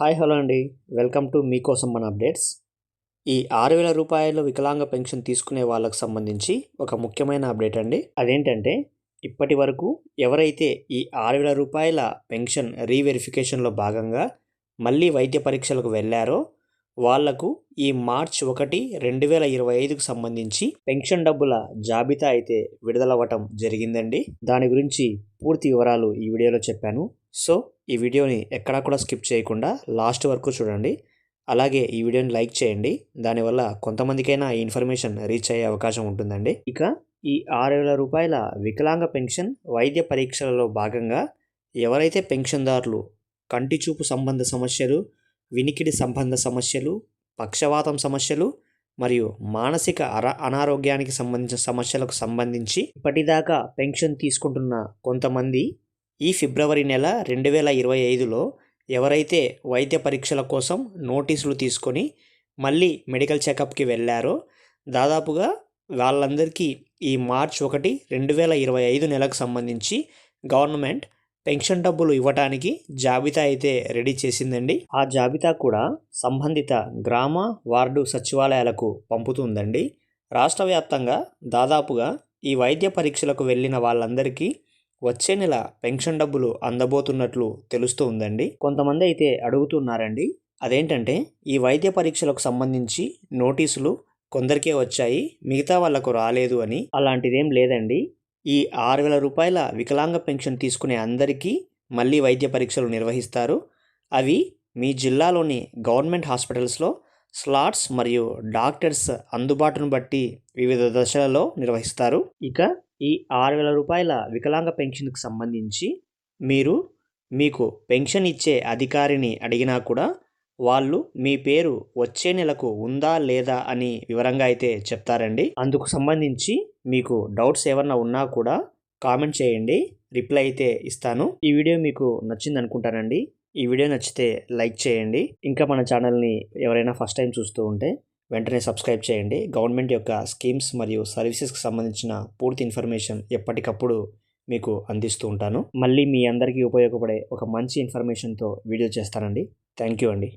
Hi hello అండి. Welcome to మీకోసం మన అప్డేట్స్. ఈ ఆరు వేల రూపాయల వికలాంగ పెన్షన్ తీసుకునే వాళ్ళకు సంబంధించి ఒక ముఖ్యమైన అప్డేట్ అండి. అదేంటంటే ఇప్పటి వరకు ఎవరైతే ఈ ఆరు వేల రూపాయల పెన్షన్ రీవెరిఫికేషన్లో భాగంగా మళ్ళీ వైద్య పరీక్షలకు వెళ్ళారో వాళ్ళకు ఈ మార్చ్ ఒకటి రెండు వేల ఇరవై ఐదుకు సంబంధించి పెన్షన్ డబ్బుల జాబితా అయితే విడుదలవ్వటం జరిగిందండి. దాని గురించి పూర్తి వివరాలు ఈ వీడియోలో చెప్పాను. సో ఈ వీడియోని ఎక్కడా కూడా స్కిప్ చేయకుండా లాస్ట్ వరకు చూడండి. అలాగే ఈ వీడియోని లైక్ చేయండి. దానివల్ల కొంతమందికైనా ఈ ఇన్ఫర్మేషన్ రీచ్ అయ్యే అవకాశం ఉంటుందండి. ఇక ఈ ఆరు వేల రూపాయల వికలాంగ పెన్షన్ వైద్య పరీక్షలలో భాగంగా ఎవరైతే పెన్షన్దారులు కంటి చూపు సంబంధ సమస్యలు వినికిడి సంబంధ సమస్యలు పక్షవాతం సమస్యలు మరియు మానసిక అర అనారోగ్యానికి సంబంధించిన సమస్యలకు సంబంధించి ఇప్పటిదాకా పెన్షన్ తీసుకుంటున్న కొంతమంది ఈ ఫిబ్రవరి నెల రెండు వేల ఇరవై ఐదులో ఎవరైతే వైద్య పరీక్షల కోసం నోటీసులు తీసుకొని మళ్ళీ మెడికల్ చెకప్కి వెళ్ళారో దాదాపుగా వాళ్ళందరికీ ఈ మార్చ్ ఒకటి రెండు వేల ఇరవై ఐదు నెలకు సంబంధించి గవర్నమెంట్ పెన్షన్ డబ్బులు ఇవ్వటానికి జాబితా అయితే రెడీ చేసిందండి. ఆ జాబితా కూడా సంబంధిత గ్రామ వార్డు సచివాలయాలకు పంపుతుందండి. రాష్ట్ర వ్యాప్తంగా దాదాపుగా ఈ వైద్య పరీక్షలకు వెళ్ళిన వాళ్ళందరికీ వచ్చే నెల పెన్షన్ డబ్బులు అందబోతున్నట్లు తెలుస్తూ ఉందండి. కొంతమంది అయితే అడుగుతున్నారండి అదేంటంటే ఈ వైద్య పరీక్షలకు సంబంధించి నోటీసులు కొందరికే వచ్చాయి మిగతా వాళ్ళకు రాలేదు అని. అలాంటిదేం లేదండి. ఈ ఆరు వేల రూపాయల వికలాంగ పెన్షన్ తీసుకునే అందరికీ మళ్ళీ వైద్య పరీక్షలు నిర్వహిస్తారు. అవి మీ జిల్లాలోని గవర్నమెంట్ హాస్పిటల్స్లో స్లాట్స్ మరియు డాక్టర్స్ అందుబాటును బట్టి వివిధ దశలలో నిర్వహిస్తారు. ఇక ఈ ఆరు వేల రూపాయల వికలాంగ పెన్షన్కి సంబంధించి మీరు మీకు పెన్షన్ ఇచ్చే అధికారిని అడిగినా కూడా వాళ్ళు మీ పేరు వచ్చే నెలకు ఉందా లేదా అని వివరంగా అయితే చెప్తారండి. అందుకు సంబంధించి మీకు డౌట్స్ ఏమన్నా ఉన్నా కూడా కామెంట్ చేయండి. రిప్లై అయితే ఇస్తాను. ఈ వీడియో మీకు నచ్చింది అనుకుంటానండి. ఈ వీడియో నచ్చితే లైక్ చేయండి. ఇంకా మన ఛానల్ని ఎవరైనా ఫస్ట్ టైం చూస్తూ ఉంటే వెంటనే సబ్స్క్రైబ్ చేయండి. గవర్నమెంట్ యొక్క స్కీమ్స్ మరియు సర్వీసెస్కి సంబంధించిన పూర్తి ఇన్ఫర్మేషన్ ఎప్పటికప్పుడు మీకు అందిస్తూ ఉంటాను. మళ్ళీ మీ అందరికీ ఉపయోగపడే ఒక మంచి ఇన్ఫర్మేషన్తో వీడియో చేస్తానండి. థ్యాంక్ యూ అండి.